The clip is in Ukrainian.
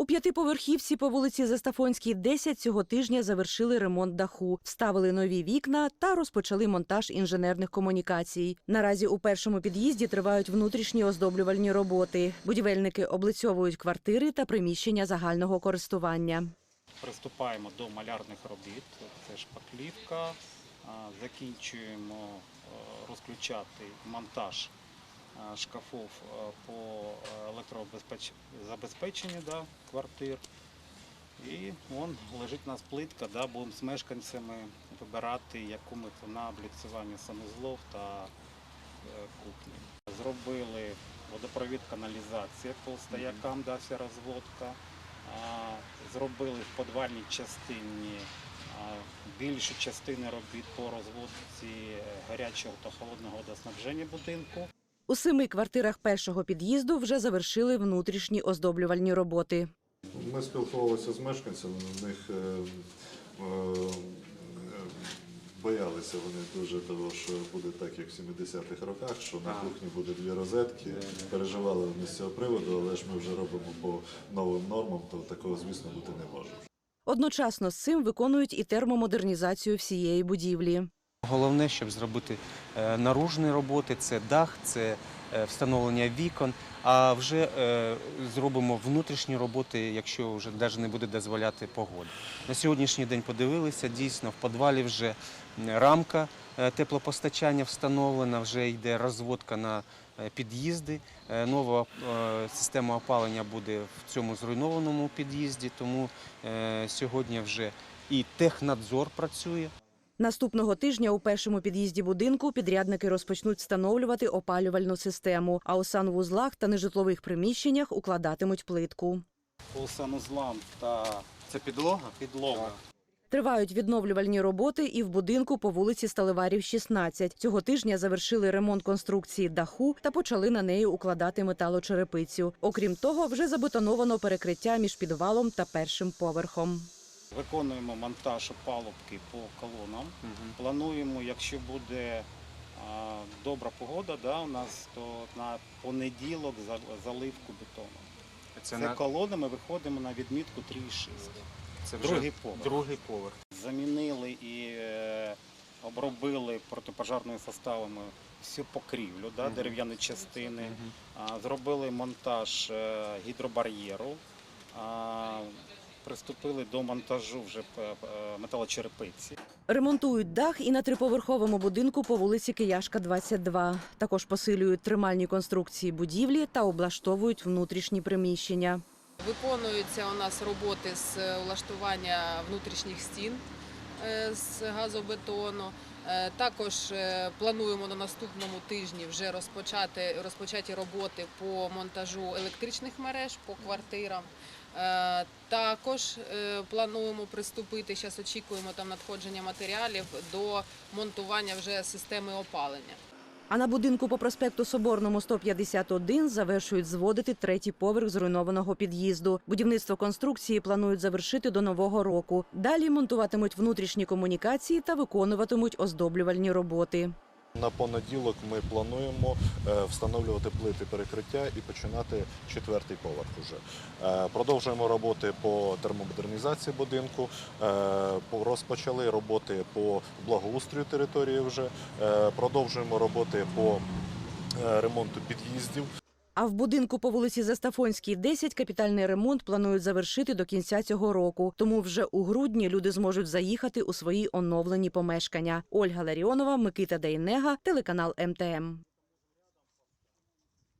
У п'ятиповерхівці по вулиці Застафонській, 10 цього тижня завершили ремонт даху, вставили нові вікна та розпочали монтаж інженерних комунікацій. Наразі у першому під'їзді тривають внутрішні оздоблювальні роботи. Будівельники облицьовують квартири та приміщення загального користування. Приступаємо до малярних робіт. Це шпаклівка. Закінчуємо е, розключати монтаж е, шкафів е, по електробезпеченню да, квартир. І вон лежить у нас плитка, да, будемо з мешканцями вибирати, яку ми на обліцювання санузлов та е, кухні. Зробили водопровід каналізація по стоякам, да, вся розводка. Зробили в подвальній частині більшу частину робіт по розводці е, гарячого та холодного водоснабження будинку. У семи квартирах першого під'їзду вже завершили внутрішні оздоблювальні роботи. Ми спілкувалися з мешканцями, у них е, е, боялися вони дуже того, що буде так, як в 70-х роках, що на кухні буде дві розетки. Переживали вони з цього приводу, але ж ми вже робимо по новим нормам, то такого, звісно, бути не може. Одночасно з цим виконують і термомодернізацію всієї будівлі. Головне, щоб зробити е, наружні роботи, це дах, це е, встановлення вікон. А вже е, зробимо внутрішні роботи, якщо вже навіть не буде дозволяти погода. На сьогоднішній день подивилися, дійсно в підвалі вже рамка теплопостачання встановлена, вже йде розводка на під'їзди. Нова система опалення буде в цьому зруйнованому під'їзді, тому сьогодні вже і технадзор працює. Наступного тижня у першому під'їзді будинку підрядники розпочнуть встановлювати опалювальну систему, а у санвузлах та нежитлових приміщеннях укладатимуть плитку. По санузлам та Це підлога? підлога. Тривають відновлювальні роботи і в будинку по вулиці Сталеварів, 16. Цього тижня завершили ремонт конструкції даху та почали на неї укладати металочерепицю. Окрім того, вже забетоновано перекриття між підвалом та першим поверхом. Виконуємо монтаж опалубки по колонам. Плануємо, якщо буде добра погода, да, у нас то на понеділок за- заливку бетону. Це, Це колона, ми виходимо на відмітку 3,6. це другий поверх. Другий поверх. Замінили і е, обробили протипожарними составами всю покрівлю, да, дерев'яні частини. Зробили монтаж е, гідробар'єру. Приступили до монтажу вже е, е, металочерепиці. Ремонтують дах і на триповерховому будинку по вулиці Кияшка, 22. Також посилюють тримальні конструкції будівлі та облаштовують внутрішні приміщення. Виконуються у нас роботи з е, влаштування внутрішніх стін з газобетону. Також плануємо на наступному тижні вже розпочати розпочаті роботи по монтажу електричних мереж по квартирам. Е, Також е, плануємо приступити, зараз очікуємо там надходження матеріалів до монтування вже системи опалення. А на будинку по проспекту Соборному 151 завершують зводити третій поверх зруйнованого під'їзду. Будівництво конструкції планують завершити до нового року. Далі монтуватимуть внутрішні комунікації та виконуватимуть оздоблювальні роботи. На понеділок ми плануємо е, встановлювати плити перекриття і починати четвертий поверх уже. Е, Продовжуємо роботи по термомодернізації будинку, е, розпочали роботи по благоустрою території вже, продовжуємо роботи по ремонту під'їздів. А в будинку по вулиці Застафонській, 10 капітальний ремонт планують завершити до кінця цього року. Тому вже у грудні люди зможуть заїхати у свої оновлені помешкання. Ольга Ларіонова, Микита Дейнега, телеканал МТМ.